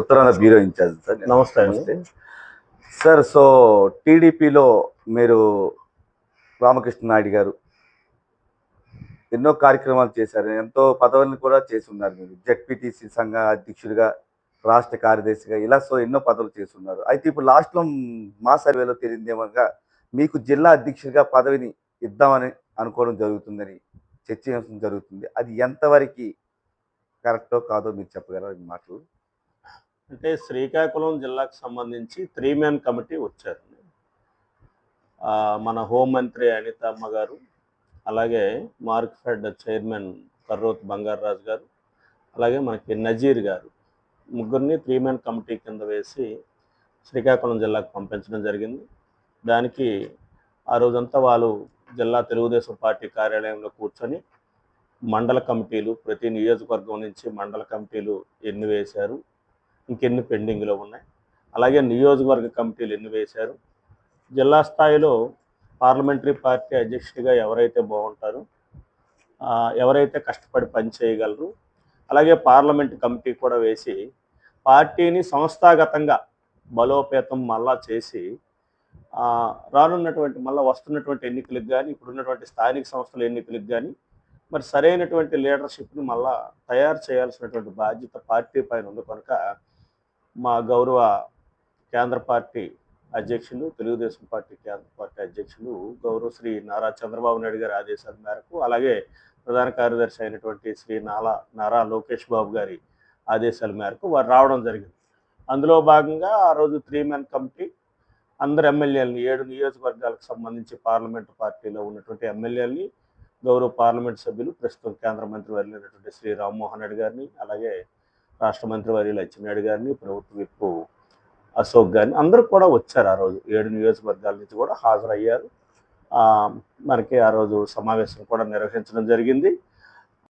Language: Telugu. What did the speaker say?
Uttarandhra bureau incharge sir. నమస్తే నమస్తే. సార్ సో టీడీపీలో మీరు రామకృష్ణ నాయుడు గారు ఎన్నో కార్యక్రమాలు చేశారు. ఎంతో పదవులను కూడా చేసి ఉన్నారు మీరు. జెడ్పీటీసీ సంఘ అధ్యక్షుడిగా రాష్ట్ర కార్యదర్శిగా ఇలా సో ఎన్నో పదవులు చేసి ఉన్నారు అయితే ఇప్పుడు లాస్ట్లో మా సర్వేలో తెలియదేమనగా మీకు జిల్లా అధ్యక్షుడిగా పదవిని ఇద్దామని అనుకోవడం జరుగుతుందని చర్చించడం జరుగుతుంది. అది ఎంతవరకు కరెక్టో కాదో మీరు చెప్పగలరా మాటలు? అంటే శ్రీకాకుళం జిల్లాకు సంబంధించి త్రీ మ్యాన్ కమిటీ వచ్చారు. మన హోంమంత్రి అనితమ్మ గారు అలాగే మార్క్ఫెడ్ చైర్మన్ కర్రోత్ బంగారరాజు గారు అలాగే మనకి నజీర్ గారు. ముగ్గురిని త్రీ మ్యాన్ కమిటీ కింద వేసి శ్రీకాకుళం జిల్లాకు పంపించడం జరిగింది. దానికి ఆ రోజంతా వాళ్ళు జిల్లా తెలుగుదేశం పార్టీ కార్యాలయంలో కూర్చొని మండల కమిటీలు ప్రతి నియోజకవర్గం నుంచి మండల కమిటీలు ఎన్ని వేశారు ఇంకెన్ని పెండింగ్లో ఉన్నాయి? అలాగే నియోజకవర్గ కమిటీలు ఎన్ని వేశారు? జిల్లా స్థాయిలో పార్లమెంటరీ పార్టీ అధ్యక్షుడిగా ఎవరైతే బాగుంటారో ఎవరైతే కష్టపడి పనిచేయగలరు అలాగే పార్లమెంట్ కమిటీ కూడా వేసి పార్టీని సంస్థాగతంగా బలోపేతం మళ్ళా చేసి రానున్నటువంటి మళ్ళీ వస్తున్నటువంటి ఎన్నికలకు కానీ ఇప్పుడున్నటువంటి స్థానిక సంస్థల ఎన్నికలకు కానీ మరి సరైనటువంటి లీడర్షిప్ని మళ్ళా తయారు చేయాల్సినటువంటి బాధ్యత పార్టీ పైన ఉంది. కనుక మా గౌరవ కేంద్ర పార్టీ అధ్యక్షులు తెలుగుదేశం పార్టీ కేంద్ర పార్టీ అధ్యక్షులు గౌరవ శ్రీ నారా చంద్రబాబు నాయుడు గారి ఆదేశాల మేరకు అలాగే ప్రధాన కార్యదర్శి అయినటువంటి శ్రీ నాలా నారా లోకేష్ బాబు గారి ఆదేశాల మేరకు వారు రావడం జరిగింది. అందులో భాగంగా ఆ రోజు త్రీ మెన్ కమిటీ అందరు ఎమ్మెల్యేలని ఏడు నియోజకవర్గాలకు సంబంధించి పార్లమెంటు పార్టీలో ఉన్నటువంటి ఎమ్మెల్యేలని గౌరవ పార్లమెంట్ సభ్యులు ప్రస్తుతం కేంద్ర మంత్రి వెళ్ళినటువంటి శ్రీ రామ్మోహన్ రెడ్డి గారిని అలాగే రాష్ట్ర మంత్రి వారి లక్ష్మీనాయుడు గారిని ప్రభుత్వ విప్పు అశోక్ గారిని అందరూ కూడా వచ్చారు ఆ రోజు. ఏడు నియోజకవర్గాల నుంచి కూడా హాజరయ్యారు. మనకి ఆ రోజు సమావేశం కూడా నిర్వహించడం జరిగింది.